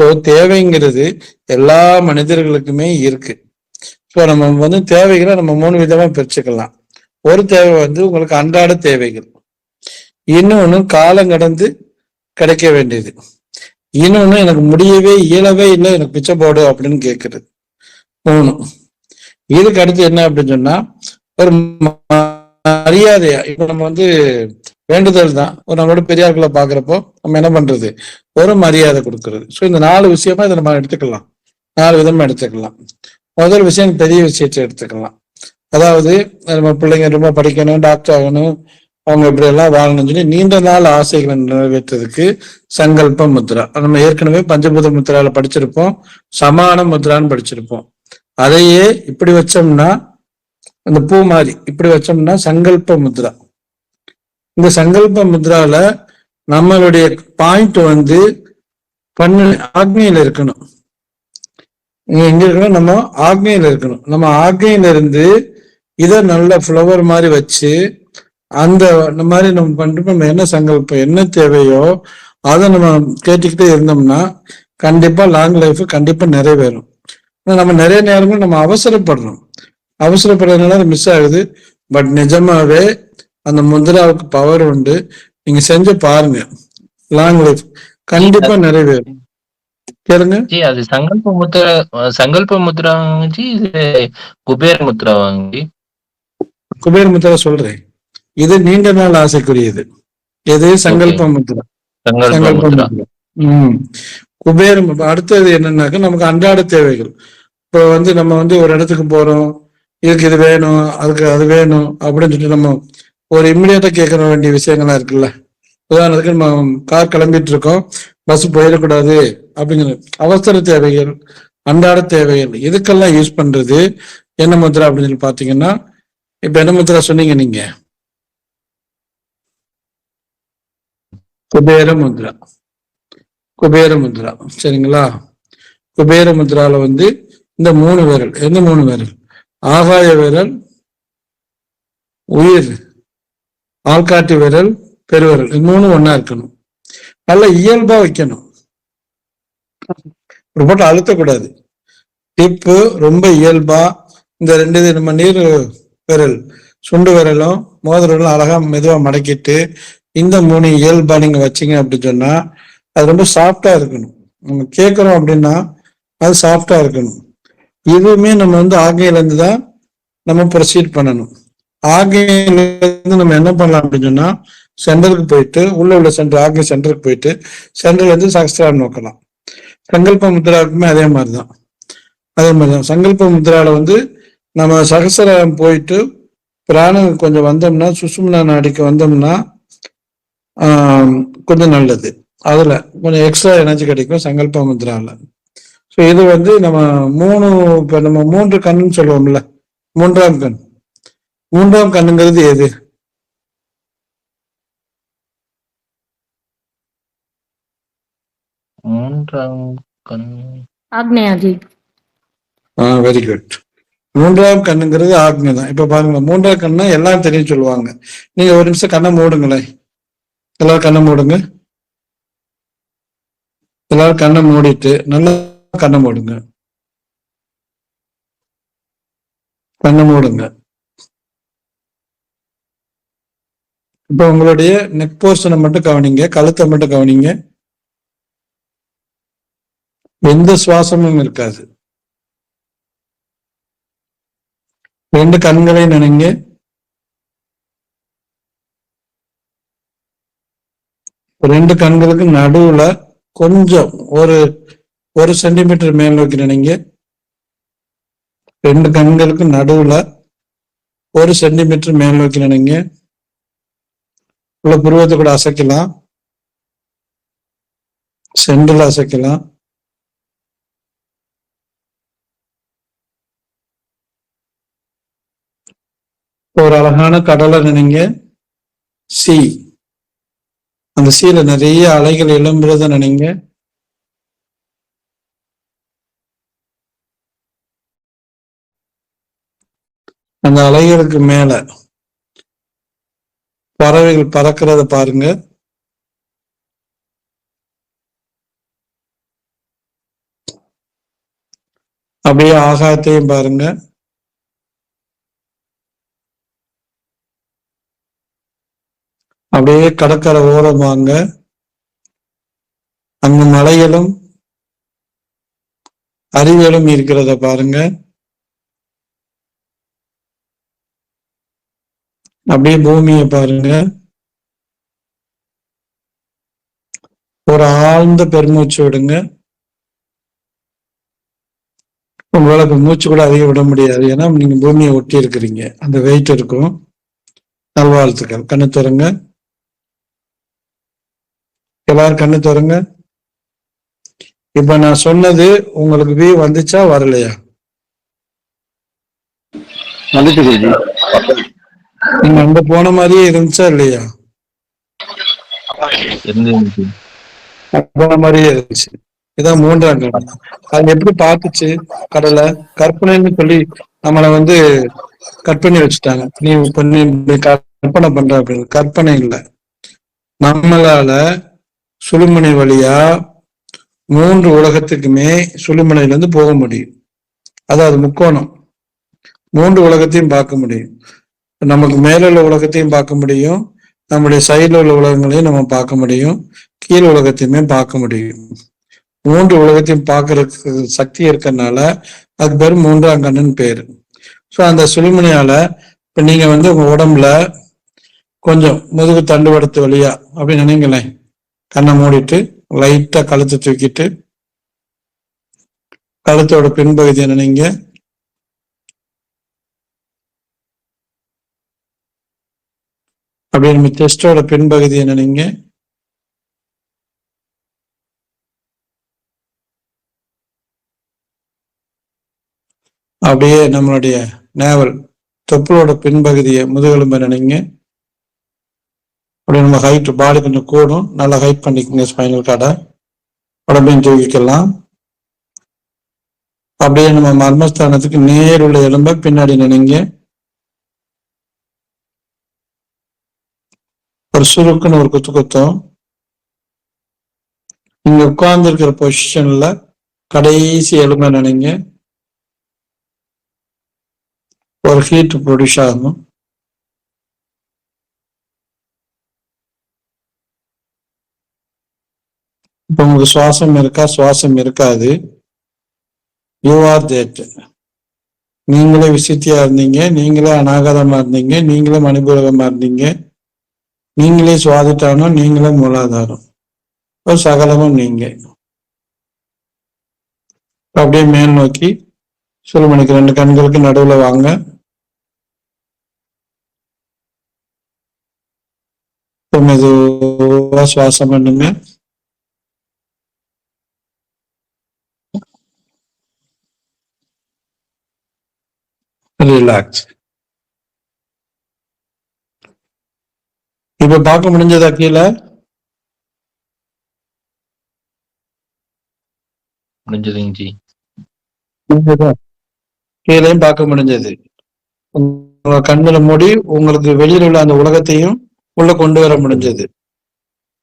So தேவைங்கிறது எல்லா மனிதர்களுக்குமே இருக்கு. So நம்ம வந்து தேவைகளை நம்ம மூணு விதமா பிரிச்சுக்கலாம். ஒரு தேவை வந்து உங்களுக்கு அன்றாட தேவைகள். இன்னொன்னு காலம் கடந்து கிடைக்க வேண்டியது. இன்னொன்னு எனக்கு முடியவே இயலவே இல்லை எனக்கு பிச்சை போடு அப்படின்னு கேட்கறது. மூணு. இதுக்கு அடுத்து என்ன அப்படின்னு சொன்னா ஒரு மரியாதையா இப்ப நம்ம வந்து வேண்டுதல் தான். ஒரு நம்மளோட பெரியார்களை பாக்குறப்போ நம்ம என்ன பண்றது? ஒரு மரியாதை கொடுக்கறது. ஸோ இந்த நாலு விஷயமா இதை நம்ம எடுத்துக்கலாம். நாலு விதமா எடுத்துக்கலாம். முதல் விஷயம் பெரிய விஷயத்தை எடுத்துக்கலாம். அதாவது நம்ம பிள்ளைங்க ரொம்ப படிக்கணும் டாக்டர் ஆகணும் அவங்க இப்படி எல்லாம் வாழணும்னு சொல்லி நீண்ட நாள் ஆசைகளை நிறைவேற்றதுக்கு சங்கல்ப முத்ரா. நம்ம ஏற்கனவே பஞ்சபூத முத்ரால படிச்சிருப்போம். சமான முத்ரான்னு படிச்சிருப்போம். அதையே இப்படி வச்சோம்னா அந்த பூ மாதிரி இப்படி வச்சோம்னா சங்கல்ப முத்ரா. இந்த சங்கல்ப முத்ரால நம்மளுடைய பாயிண்ட் வந்து பண்ணு ஆக்னியில இருக்கணும். எங்க இருக்கணும் நம்ம ஆக்னியில இருக்கணும். நம்ம ஆக்னியில இருந்து இதை நல்ல ஃப்ளவர் மாதிரி வச்சு அந்த இந்த மாதிரி நம்ம பண்ணிட்டு நம்ம என்ன சங்கல்பம் என்ன தேவையோ அதை நம்ம கேட்டுக்கிட்டே இருந்தோம்னா கண்டிப்பா லாங் லைஃப் கண்டிப்பா நிறைவேறும். நம்ம நிறைய நேரங்கள் நம்ம அவசரப்படுறோம். அவசரப்படுறதுனால அது மிஸ் ஆகுது. பட் நிஜமாவே அந்த முத்ராவுக்கு பவர் உண்டு. நீங்க செஞ்சு பாருங்க. லாங் லைஃப் கண்டிப்பா நிறைவேறும். கேளுங்க. ஜி அது சங்கல்ப முத்ரா சங்கல்ப முத்ராங்க ஜி இது குபேர முத்ராவாங்க ஜி? குபேர் முத்ரா சொல்றேன். இது நீண்ட நாள் ஆசைக்குரியது. எது சங்கல்ப முத்ரா சங்கல்ப முத்ரா முத்ரா உம் அடுத்தது என்னன்னாக்கா நமக்கு அன்றாட தேவைகள். இப்போ வந்து நம்ம வந்து ஒரு இடத்துக்கு போறோம். இதுக்கு இது வேணும் அதுக்கு அது வேணும் அப்படின்னு சொல்லிட்டு நம்ம ஒரு இம்மிடியட்டா கேட்க வேண்டிய விஷயங்கள்லாம் இருக்குல்ல. உதாரணத்துக்கு நம்ம கார் கிளம்பிட்டு இருக்கோம் பஸ் போயிடக்கூடாது அப்படிங்கிற அவசர தேவைகள் அன்றாட தேவைகள் இதுக்கெல்லாம் யூஸ் பண்றது என்ன முத்ரா அப்படின்னு சொல்லி பாத்தீங்கன்னா இப்ப என்ன முத்திரா சொன்னீங்க நீங்க? குபேர முத்ரா குபேர முத்ரா சரிங்களா? குபேர முத்ரால வந்து இந்த மூணு விரல். எந்த மூணு விரல்? ஆகாய விரல் உயிர். ஆள்காட்டி விரல் பெருவிரல். இது மூணு ஒன்னா இருக்கணும். நல்ல இயல்பா வைக்கணும். ஒரு போட்டு அழுத்தக்கூடாது. டிப்பு ரொம்ப இயல்பா இந்த ரெண்டு இது நம்ம நீர் விரல் சுண்டு விரலும் மோதிர விரலும் அழகா மெதுவா மடக்கிட்டு இந்த மூணு இயல்பா நீங்க வச்சீங்க அப்படின்னு சொன்னா அது ரொம்ப சாஃப்டா இருக்கணும். நம்ம கேட்கறோம் அப்படின்னா அது சாஃப்டா இருக்கணும். இதுவுமே நம்ம வந்து ஆகையில இருந்து தான் நம்ம ப்ரொசீட் பண்ணணும். ஆகையில இருந்து நம்ம என்ன பண்ணலாம் அப்படின்னு சொன்னா சென்டருக்கு போயிட்டு உள்ள உள்ள சென்டர் ஆகிய சென்டருக்கு போயிட்டு சென்டர்ல இருந்து சகஸ்திரம் நோக்கலாம். சங்கல்ப முத்ராவுக்குமே அதே மாதிரிதான். அதே மாதிரிதான். சங்கல்ப முத்ரால வந்து நம்ம சகசரம் போயிட்டு பிராணம் கொஞ்சம் வந்தோம்னா சுசும்னா நாடிக்கு வந்தோம்னா கொஞ்சம் நல்லது. அதுல கொஞ்சம் எக்ஸ்ட்ரா எனர்ஜி கிடைக்கும் சங்கல்ப முத்ரால ஸோ இது வந்து நம்ம மூணு இப்போ நம்ம மூன்று கண்ணுன்னு சொல்லுவோம்ல மூன்றாம் கண். மூன்றாம் கண்ணுங்கிறது எது மூன்றாம் கண். Agneya ji ah very good மூன்றாம் கண்ணுங்கிறது ஆக்னி தான் இப்ப பாருங்க மூன்றாம் கண்ணா எல்லாம் தெரியும் சொல்லுவாங்க. நீங்க ஒரு நிமிஷம் கண்ணை மூடுங்களேன். எல்லாரும் கண்ணை மூடுங்க. எல்லாரும் கண்ணை மூடிட்டு நல்லா கண்ணை மூடுங்க. கண்ணை மூடுங்க. இப்ப உங்களுடைய நெக் போர்ஷனை மட்டும் கவனிங்க கழுத்தை மட்டும் கவனிங்க. எந்த சுவாசமும் இருக்காது. ரெண்டு கண்களை நினைங்க. ரெண்டு கண்களுக்கு நடுவுல கொஞ்சம் ஒரு ஒரு சென்டிமீட்டர் மேல் நோக்கி நினைங்க. ரெண்டு கண்களுக்கு நடுவுல ஒரு சென்டிமீட்டர் மேல் நோக்கி நினைங்க. உள்ள புருவத்தை கூட அசைக்கலாம். சென்டர்ல அசைக்கலாம். ஒரு அழகான கடலை நினைங்க சி. அந்த சீல நிறைய அலைகள் எழும்புறத நினைங்க அந்த அலைகளுக்கு மேல பறவைகள் பறக்கிறத பாருங்க. அப்படியே ஆகாயத்தையும் பாருங்க. அப்படியே கடற்கரை ஓரம் வாங்க. அங்க மலைகளும் அறிவியலும் இருக்கிறத பாருங்க. அப்படியே பூமியை பாருங்க. ஒரு ஆழ்ந்த பெருமூச்சு விடுங்க. உங்களால இப்ப மூச்சு கூட அதிகம் விட முடியாது. ஏன்னா நீங்க பூமியை ஒட்டி இருக்கிறீங்க. அந்த வெயிட் இருக்கும். நல்வாழ்த்துக்கள். கண்ணு திறங்க. எல்லாரும் கண்ணு திறங்க. இப்ப நான் சொன்னது உங்களுக்கு வீ வந்துச்சா வரலையா? வந்துட்டு நீங்க அங்க போன மாதிரியே இருந்துச்சா இல்லையா? போன மாதிரியே இருந்துச்சு. இதான் மூன்றாம் கண் அது எப்படி பார்த்துச்சு? கடலை கற்பனைன்னு சொல்லி நம்மளை வந்து கற்பனை வச்சுட்டாங்க. நீ இப்படி கற்பனை பண்ற அப்படின்னு. கற்பனை இல்லை. நம்மளால சுழுமுனை வழியா மூன்று உலகத்துக்குமே சுழுமுனையில இருந்து போக முடியும். அதாவது முக்கோணம். மூன்று உலகத்தையும் பார்க்க முடியும். நமக்கு மேலுள்ள உலகத்தையும் பார்க்க முடியும். நம்முடைய சைடுல உள்ள உலகங்களையும் நம்ம பார்க்க முடியும். கீழ் உலகத்தையுமே பார்க்க முடியும். மூன்று உலகத்தையும் பார்க்கறதுக்கு சக்தி இருக்கிறதுனால அது பேர் மூன்றாம் கண்ணுன்னு பேரு. ஸோ அந்த சுழுமுனையால இப்ப நீங்க வந்து உங்க உடம்புல கொஞ்சம் முதுகு தண்டுவடத்து வழியா அப்படின்னு நினைங்களேன். கண்ணை மூடிட்டு லைட்டா கழுத்தை தூக்கிட்டு கழுத்தோட பின்பகுதியை நினைங்க. அப்படியே நம்ம செஸ்டோட பின்பகுதியை நினைங்க அப்படியே நம்மளுடைய நேவல் தொப்புளோட பின்பகுதியை முதுகெலும்பை நினைங்க அப்படியே நம்ம ஹைட் பாடி கொஞ்சம் கூடும். நல்லா ஹைட் பண்ணிக்கோங்க ஸ்பைனல் கார்டை உடம்பையும் தூக்கிக்கலாம். அப்படியே நம்ம மர்மஸ்தானத்துக்கு நேர் உள்ள எலும்பை பின்னாடி நினைங்க ஒரு சுருக்குன்னு ஒரு குத்து குத்தம். நீங்க உட்கார்ந்து இருக்கிற பொசிஷன்ல கடைசி எலும்பை நினைங்க. ஒரு ஹீட் ப்ரொடியூஸ் ஆகும். இப்ப உங்களுக்கு சுவாசம் இருக்கா? சுவாசம் இருக்காது. யூ ஆர் தேட் நீங்களே விசித்தியா இருந்தீங்க. நீங்களே அனாகதமா இருந்தீங்க. நீங்களே மணிபூரகமா இருந்தீங்க. நீங்களே சுவாதிட்டானம் நீங்களே மூலாதாரம். இப்போ சகலமும் நீங்க. அப்படியே மேல் நோக்கி சுருமணிக்கு ரெண்டு கண்களுக்கு நடுவுல வாங்க. மெதுவா சுவாசம் பண்ணுங்க. ரிலாக்ஸ் இப்ப பார்க்க முடிஞ்சதா கீழே? முடிஞ்சதுங்க ஜி. கீழேயும் பார்க்க முடிஞ்சது. உங்க கண்களை மூடி உங்களுக்கு வெளியில உள்ள அந்த உலகத்தையும் உள்ள கொண்டு வர முடிஞ்சது.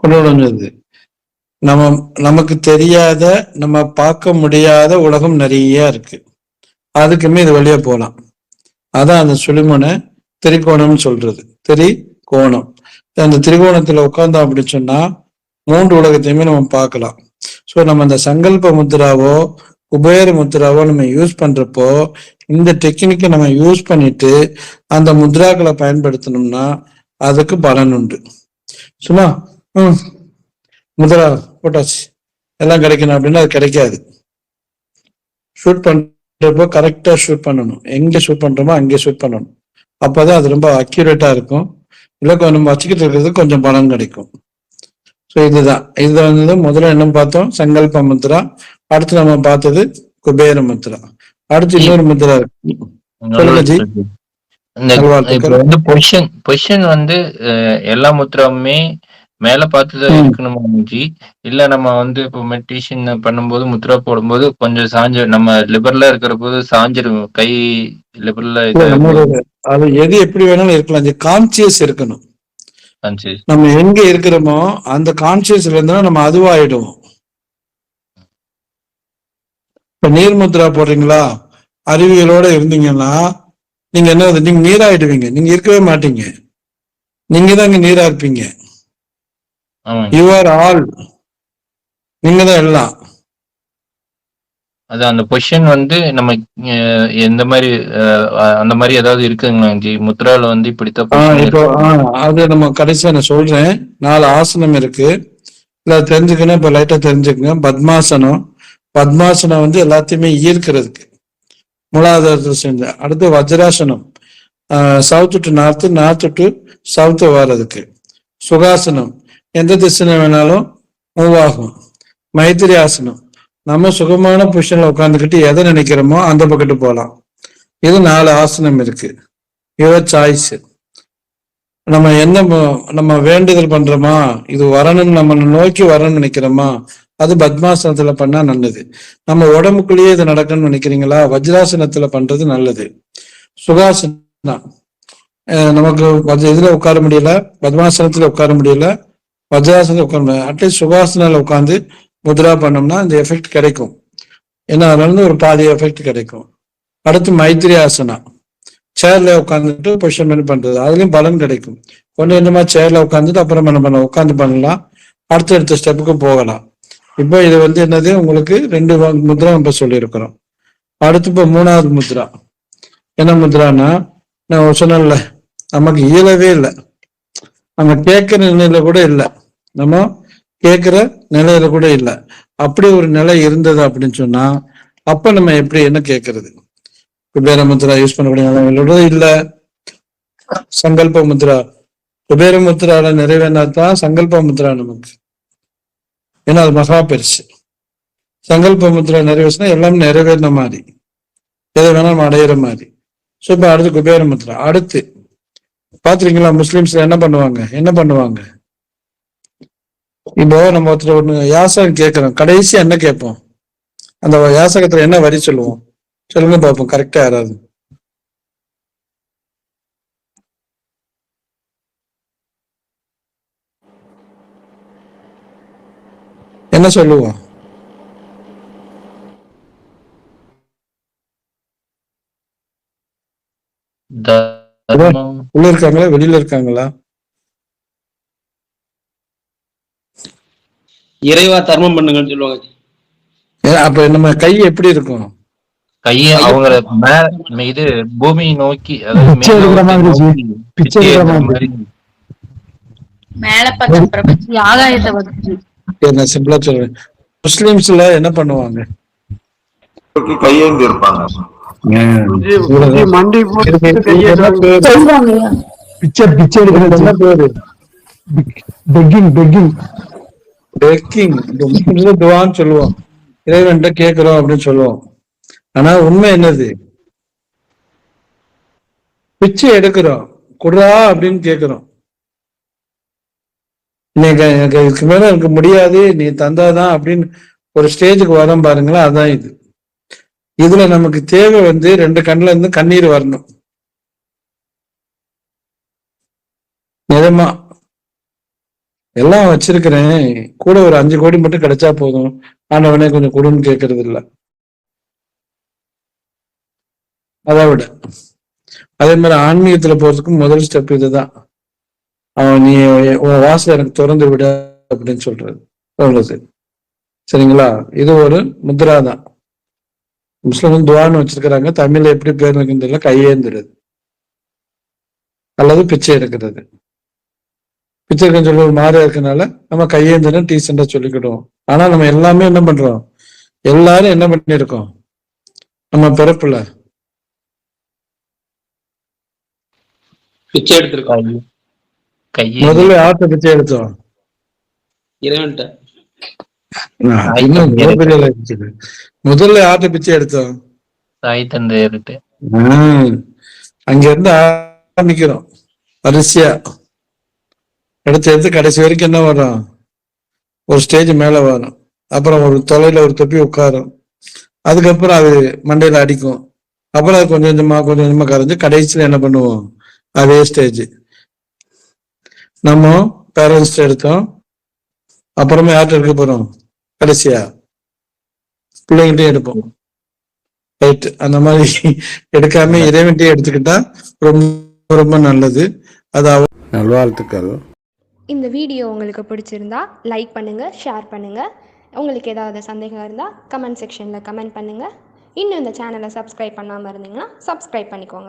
கொண்டு வர முடிஞ்சது. நம்ம நமக்கு தெரியாத நம்ம பார்க்க முடியாத உலகம் நிறைய இருக்கு. அதுக்குமே இது வழியா போகலாம் அதான் அந்த சுழிமுனை திரிகோணம்னு சொல்றது. திரிகோணம். அந்த திரிகோணத்துல உட்காந்தோம் அப்படின்னு சொன்னா மூன்று உலகத்தையுமே நம்ம பார்க்கலாம். ஸோ நம்ம அந்த சங்கல்ப முத்ராவோ குபேர முத்ராவோ நம்ம யூஸ் பண்றப்போ இந்த டெக்னிக்கை நம்ம யூஸ் பண்ணிட்டு அந்த முத்ராக்களை பயன்படுத்தணும்னா அதுக்கு பலன் உண்டு. சும்மா ம் முத்ரா போட்டாச்சு. எல்லாம் கிடைக்கணும் அப்படின்னா அது கிடைக்காது. ஷூட் பண்றப்போ கரெக்டா ஷூட் பண்ணணும். எங்க ஷூட் பண்றோமோ அங்கே ஷூட் பண்ணணும். அப்பதான் அது ரொம்ப அக்யூரேட்டா இருக்கும். இல்லை நம்ம வச்சுக்கிட்டு இருக்கிறது கொஞ்சம் பலன் கிடைக்கும். ஸோ இதுதான். இது வந்து முதல்ல என்ன பார்த்தோம்? சங்கல்ப முத்ரா. அடுத்து நம்ம பார்த்தது குபேர முத்ரா. அடுத்து இன்னொரு முத்ரா இருக்கு. வந்து பொசிஷன் பொசிஷன் வந்து எல்லா முத்திரமுமே மேல பார்த்துதான். இருக்கணுமா ஜி இல்ல நம்ம வந்து இப்போ மெடிடேஷன் பண்ணும்போது முத்ரா போடும்போது கொஞ்சம் சாஞ்சு நம்ம லிபர்ல இருக்கிற போது சாஞ்சிரும். கை லிபர்ல அது எது எப்படி வேணாலும் இருக்கலாம். கான்சியஸ் இருக்கணும். நம்ம எங்க இருக்கிறோமோ அந்த கான்சியஸ்ல இருந்தா நம்ம அதுவாயிடுவோம். இப்ப நீர் முத்ரா போடுறீங்களா? அறிவியலோட இருந்தீங்கன்னா நீங்க என்ன நீங்க நீராயிடுவீங்க. நீங்க இருக்கவே மாட்டீங்க. நீங்க தான் இங்க நீரா இருப்பீங்க. யூ ஆர் ஆல் நீங்க தான் எல்லாம். அது அந்த பொசிஷன் வந்து நம்ம எந்த மாதிரி அந்த மாதிரி ஏதாவது இருக்குங்களா ஜி? முத்ரால வந்து இப்படித்தான் இப்போ அது நம்ம கடைசியா நான் சொல்றேன். நாலு ஆசனம் இருக்கு. இல்ல தெரிஞ்சுக்கணும் இப்ப லைட்டா தெரிஞ்சுக்கங்க. பத்மாசனம். பத்மாசனம் வந்து எல்லாத்தையுமே ஈர்க்கிறதுக்கு. மூலாதாரத்தை சேர்ந்து. அடுத்து வஜ்ராசனம். South to north north to south வர்றதுக்கு. சுகாசனம். எந்த திசையில வேணாலும் மூவ் ஆகும். மைத்திரி ஆசனம். நம்ம சுகமான பொசிஷன்ல உட்காந்துக்கிட்டு எதை நினைக்கிறோமோ அந்த பக்கத்து போகலாம் இது நாலு ஆசனம் இருக்கு. யுவர் சாய்ஸ் நம்ம என்ன நம்ம வேண்டுதல் பண்றோமா? இது வரணும்னு நம்ம நோக்கி வரணும்னு நினைக்கிறோமா? அது பத்மாசனத்துல பண்ணா நல்லது. நம்ம உடம்புக்குள்ளேயே இது நடக்கணும்னு நினைக்கிறீங்களா? வஜ்ராசனத்துல பண்றது நல்லது. சுகாசனா அஹ் நமக்கு இதுல உட்கார முடியல. பத்மாசனத்துல உட்கார முடியல. வஜ்ராசனத்தில் உட்காந்து அட்லீஸ்ட் சுபாசனால உட்காந்து முத்ரா பண்ணோம்னா இந்த எஃபெக்ட் கிடைக்கும். ஏன்னா அதுலேருந்து ஒரு பாதி எஃபெக்ட் கிடைக்கும். அடுத்து மைத்திரி ஆசனா. சேர்ல உட்காந்துட்டு பொசிஷன் பண்ணி பண்றது. அதுலயும் பலன் கிடைக்கும். ஒன்று என்னமா சேர்ல உட்காந்துட்டு அப்புறம் என்ன பண்ண உட்காந்து பண்ணலாம். அடுத்த அடுத்த ஸ்டெப்புக்கு போகலாம். இப்போ இது வந்து என்னது? உங்களுக்கு ரெண்டு முத்ரா நம்ம சொல்லியிருக்கிறோம். அடுத்து இப்போ மூணாவது முத்ரா. என்ன முத்ரான்னா நான் சொன்னல நமக்கு இயலவே இல்லை. நம்ம கேட்கிற நிலையில கூட இல்லை. நம்ம கேட்கிற நிலையில கூட இல்லை. அப்படி ஒரு நிலை இருந்தது அப்படின்னு சொன்னா அப்ப நம்ம எப்படி என்ன கேட்கறது? குபேர முத்ரா யூஸ் பண்ணக்கூடிய நிலைகளோட இல்ல. சங்கல்ப முத்ரா குபேர முத்ரால நிறைவேறினாதான் சங்கல்ப முத்ரா நமக்கு. ஏன்னா அது மகா பெருசு. சங்கல்ப முத்ரா நிறைவேறினா எல்லாமே நிறைவேறின மாதிரி. எதை வேணாலும் நம்ம அடையிற மாதிரி. ஸோ இப்போ அடுத்து குபேர முத்ரா அடுத்து பாத்திருக்கீங்களா முஸ்லிம்ஸ் என்ன பண்ணுவாங்க? என்ன பண்ணுவாங்க? இப்போ நம்ம ஒருத்தர் ஒண்ணு யாசகம் கேட்கிறோம் கடைசி என்ன கேட்போம்? அந்த யாசகத்துல என்ன வரி சொல்லுவோம்? சொல்லுங்க பார்ப்போம் கரெக்டா யாராவது. என்ன சொல்லுவோம்? தர்மம் உள்ள இருக்காங்களா? வெளியில இருக்காங்களா? இறைவா தர்மம் பண்ணுங்கன்னு சொல்லுவாங்க. அப்ப நம்ம கை எப்படி இருக்கும்? கையை அவங்கள மேல இது பூமியை நோக்கி நான் சிம்பிளா சொல்றேன். முஸ்லிம்ஸ்ல என்ன பண்ணுவாங்க? கையேந்தி இருப்பாங்க. மண்டி என்ன பேரு? பெக்கிங் பெக்கிங் பெக்கிங் துவான்னு சொல்லுவோம். இறைவன்கிட்ட கேட்கிறோம் அப்படின்னு சொல்லுவோம். ஆனா உண்மை என்னது? பிச்சை எடுக்கிறோம். குடுறா அப்படின்னு கேட்கிறோம். நீங்க எனக்கு இதுக்கு மேல எனக்கு முடியாது. நீ தந்தாதான் அப்படின்னு ஒரு ஸ்டேஜுக்கு வரோம் பாருங்களேன். அதான் இது. இதுல நமக்கு தேவை வந்து ரெண்டு கண்ணுல இருந்து கண்ணீர் வரணும். நிஜமா. எல்லாம் வச்சிருக்கிறேன். கூட ஒரு அஞ்சு கோடி மட்டும் கிடைச்சா போதும். ஆண்டவனே கொஞ்சம் கொடுன்னு கேட்கறது இல்ல. அதை விட. அதே மாதிரி ஆன்மீகத்துல போறதுக்கு முதல் ஸ்டெப் இதுதான். அவன் நீ உன் வாசல் எனக்கு திறந்து விட அப்படின்னு சொல்றது. சொல்றது சரிங்களா? இது ஒரு முத்ரா தான். முஸ்லிம் துவான்னு வச்சிருக்கிறாங்க தமிழ்ல எப்படி பேர் இருக்குன்னு தெரியல கையேந்துறது. அல்லது பிச்சை எடுக்கிறது. பிச்சை சொல்லி ஒரு மாறியா இருக்கனால நம்ம கையேந்திரம் டீசெண்டா சொல்லிக்கிடுவோம். ஆனா நம்ம எல்லாமே என்ன பண்றோம்? எல்லாரும் என்ன பண்ணிருக்கோம் நம்ம பிறப்புல. பிச்சை எடுத்திருக்கோம். கையை முதல்ல யார்கிட்ட பிச்சை எடுத்தோம்? இறைவன்ட்ட ஆஹ், இன்னும் மிகப்பெரிய life இருக்குது. முதல்ல யார்கிட்ட பிச்சை எடுத்தோம்? தாய் தந்தையர்கிட்ட அங்க இருந்து ஆரம்பிக்கிறோம். வரிசையா. எடுத்து எடுத்து கடைசி வரைக்கும் என்ன வரும்? ஒரு ஸ்டேஜ் மேல வரும். அப்புறம் ஒரு தொலைல ஒரு தொப்பி உட்காரும். அதுக்கப்புறம் அது மண்டையில அடிக்கும். அப்புறம் அது கொஞ்சம் கொஞ்சமா கொஞ்சம் கொஞ்சமா கரைஞ்சு கடைசியில என்ன பண்ணுவோம்? அதே ஸ்டேஜ் நம்ம பேரண்ட்ஸ் எடுத்தோம். அப்புறமா யார்கிட்ட எடுக்க போறோம்? கடைசியா? பிள்ளைங்கிட்டே எடுப்போம். ரைட் அந்த மாதிரி எடுக்காம இறைவன்ட்டே எடுத்துக்கிட்டா ரொம்ப ரொம்ப நல்லது. அது அவ- நல்வாழ்த்துக்கள். இந்த வீடியோ உங்களுக்கு பிடிச்சிருந்தா லைக் பண்ணுங்கள் ஷேர் பண்ணுங்கள் உங்களுக்கு ஏதாவது சந்தேகம் இருந்தால் கமெண்ட் செக்ஷனில் கமெண்ட் பண்ணுங்கள் இன்னும் இந்த சேனலை சப்ஸ்கிரைப் பண்ணாமல் இருந்தீங்கன்னா சப்ஸ்கிரைப் பண்ணிக்கோங்க.